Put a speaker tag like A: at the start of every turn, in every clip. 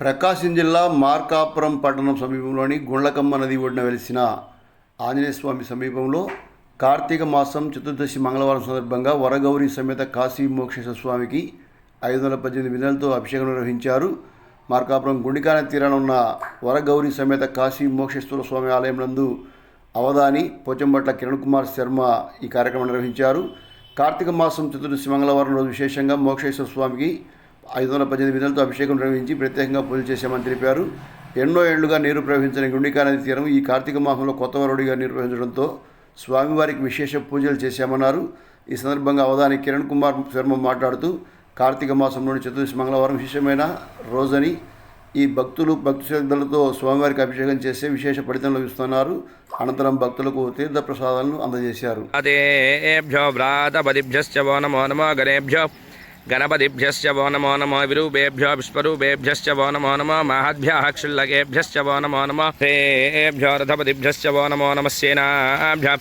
A: ప్రకాశం జిల్లా మార్కాపురం పట్టణం సమీపంలోని గుండ్లకమ్మ నది ఒడ్డున వెలిసిన ఆంజనేయస్వామి సమీపంలో కార్తీక మాసం చతుర్దశి మంగళవారం సందర్భంగా వరగౌరి సమేత కాశీ మోక్షేశ్వర స్వామికి ఐదు వందల పద్దెనిమిది బిందెలతో అభిషేకం నిర్వహించారు. మార్కాపురం గుండికాన తీరాన ఉన్న వరగౌరి సమేత కాశీ మోక్షేశ్వర స్వామి ఆలయం నందు అవధాని పోచంబట్ల కిరణ్ కుమార్ శర్మ ఈ కార్యక్రమం నిర్వహించారు. కార్తీక మాసం చతుర్దశి మంగళవారం రోజు విశేషంగా మోక్షేశ్వర స్వామికి ఐదు వందల పద్దెనిమిది విధులతో అభిషేకం నిర్వహించి ప్రత్యేకంగా పూజలు చేశామని తెలిపారు ఎన్నో ఏళ్ళుగా నీరు ప్రవహించిన గుండికా నది తీరం ఈ కార్తీక మాసంలో కొత్త వరుడిగా నిర్వహించడంతో స్వామివారికి విశేష పూజలు చేశామన్నారు. ఈ సందర్భంగా అవధాని కిరణ్ కుమార్ శర్మ మాట్లాడుతూ కార్తీక మాసంలోని చతుర్దశి మంగళవారం విశేషమైన రోజని ఈ భక్తులు భక్తి శ్రద్ధలతో స్వామివారికి అభిషేకం చేస్తే విశేష ఫలితం లభిస్తున్నారు అనంతరం భక్తులకు తీర్థ ప్రసాదాలను అందజేశారు
B: ఆదేభ్యో వ్రాతపదిభ్యశ్చ వో నమో నమో గణేభ్యో गणपतिभ्य वो नमो नमो विरूपेभ्यो विश्वरूपेभ्यश्च वो नमो नमो महद्भ्यः वो नमो नमो हेभ्यो रथपतिभ्यश्च वो नमो नम सेनाभ्य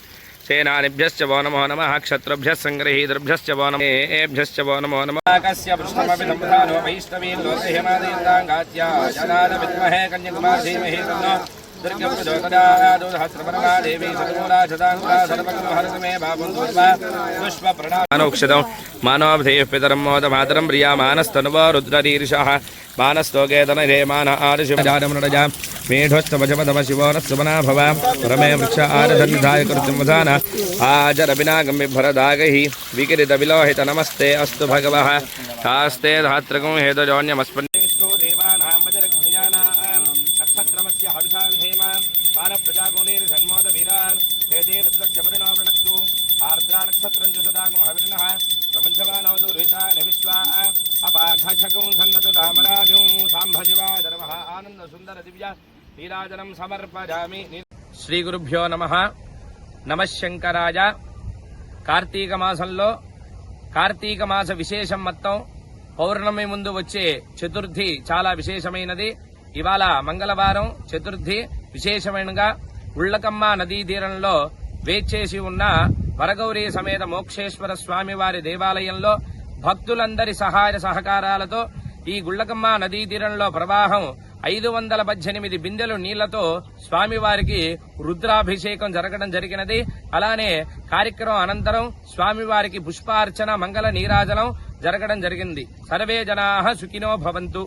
B: सेनाभ्य वो नमो नम क्षत्रभ्यः सङ्ग्रहीतृभ्यश्च वो नमो वो नमो नम मानोक्षतौ मानवाभिधेयः पितरं मोदमातरं प्रिया मानस्तनुव रुद्ररीर्षः मानस्तोकेतनरेमान आदशिवजानमृडजा मेढोस्तमजमतम शिवो न सुमना भव रमे वृक्ष आरधन्धाय कृतिमधान अस्तु भगवः। तास्ते धात्रगुं हेतुजोन्यमस्पन् ఆర్ద్రా నక్షత్రం చ సదాగం హవిర్నః ప్రపంచమానవదు రుహితాన విశ్వా అపాఘశకం సన్నతు తామరాజం సాంభజివా ధర్మః ఆనంద సుందర దివ్య నీరాజనం సమర్పజామి శ్రీ గురుభ్యో నమః. నమః శంకరాయ. కార్తీక మాసంలో కార్తీక మాస విశేషం మొత్తం పౌర్ణమి ముందు వచ్చే చతుర్థి చాలా విశేషమైనది. ఇవాళ మంగళవారం చతుర్థి. విశేషమైనగా ఉళ్ళకమ్మ నదీ తీరంలో వేచేసి ఉన్న వరగౌరీ సమేత మోక్షేశ్వర స్వామి వారి దేవాలయంలో భక్తులందరి సహాయ సహకారాలతో ఈ గుళ్ళకమ్మ నదీ తీరంలో ప్రవాహం ఐదు వందల పద్దెనిమిది బిందెలు నీళ్ళతో స్వామివారికి రుద్రాభిషేకం జరగడం జరిగినది. అలానే కార్యక్రమం అనంతరం స్వామివారికి పుష్పార్చన మంగళ నీరాజనం జరగడం జరిగింది. సర్వే జనా సుఖినో భవంతు.